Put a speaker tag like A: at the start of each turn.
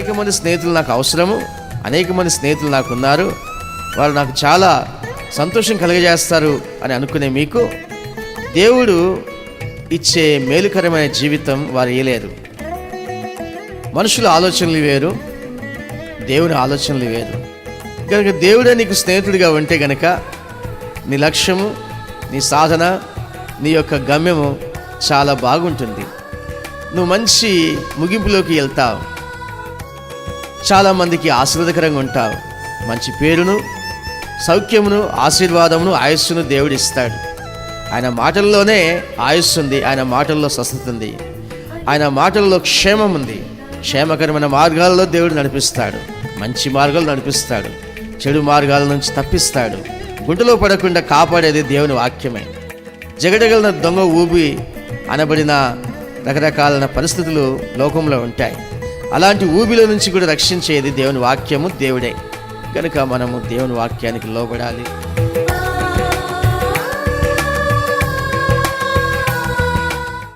A: అనేక మంది స్నేహితులు నాకు అవసరము. అనేక మంది స్నేహితులు నాకు ఉన్నారు వాళ్ళు నాకు చాలా సంతోషం కలుగజేస్తారు అని అనుకునే మీకు దేవుడు ఇచ్చే మేలుకరమైన జీవితం వారు ఇయలేరు మనుషుల ఆలోచనలు వేరు దేవుని ఆలోచనలు వేరు. కనుక దేవుడే నీకు స్నేహితుడిగా ఉంటే గనక నీ లక్ష్యము నీ సాధన నీ యొక్క గమ్యము చాలా బాగుంటుంది. నువ్వు మంచి ముగింపులోకి వెళ్తావు. చాలామందికి ఆశీర్వదకరంగా ఉంటావు. మంచి పేరును సౌఖ్యమును ఆశీర్వాదమును ఆయుస్సును దేవుడిస్తాడు ఆయన మాటల్లోనే ఆయుస్సు ఉంది ఆయన మాటల్లో స్వస్థత ఉంది. ఆయన మాటల్లో క్షేమం ఉంది. క్షేమకరమైన మార్గాల్లో దేవుడు నడిపిస్తాడు. మంచి మార్గాలు నడిపిస్తాడు. చెడు మార్గాల నుంచి తప్పిస్తాడు. గుంటలో పడకుండా కాపాడేది దేవుని వాక్యమే. జగడగలన దొంగ ఊబి అనబడిన రకరకాలైన పరిస్థితులు లోకంలో ఉంటాయి. అలాంటి ఊబిలో నుంచి కూడా రక్షించేది దేవుని వాక్యము దేవుడే. కనుక మనము దేవుని వాక్యానికి లోబడాలి.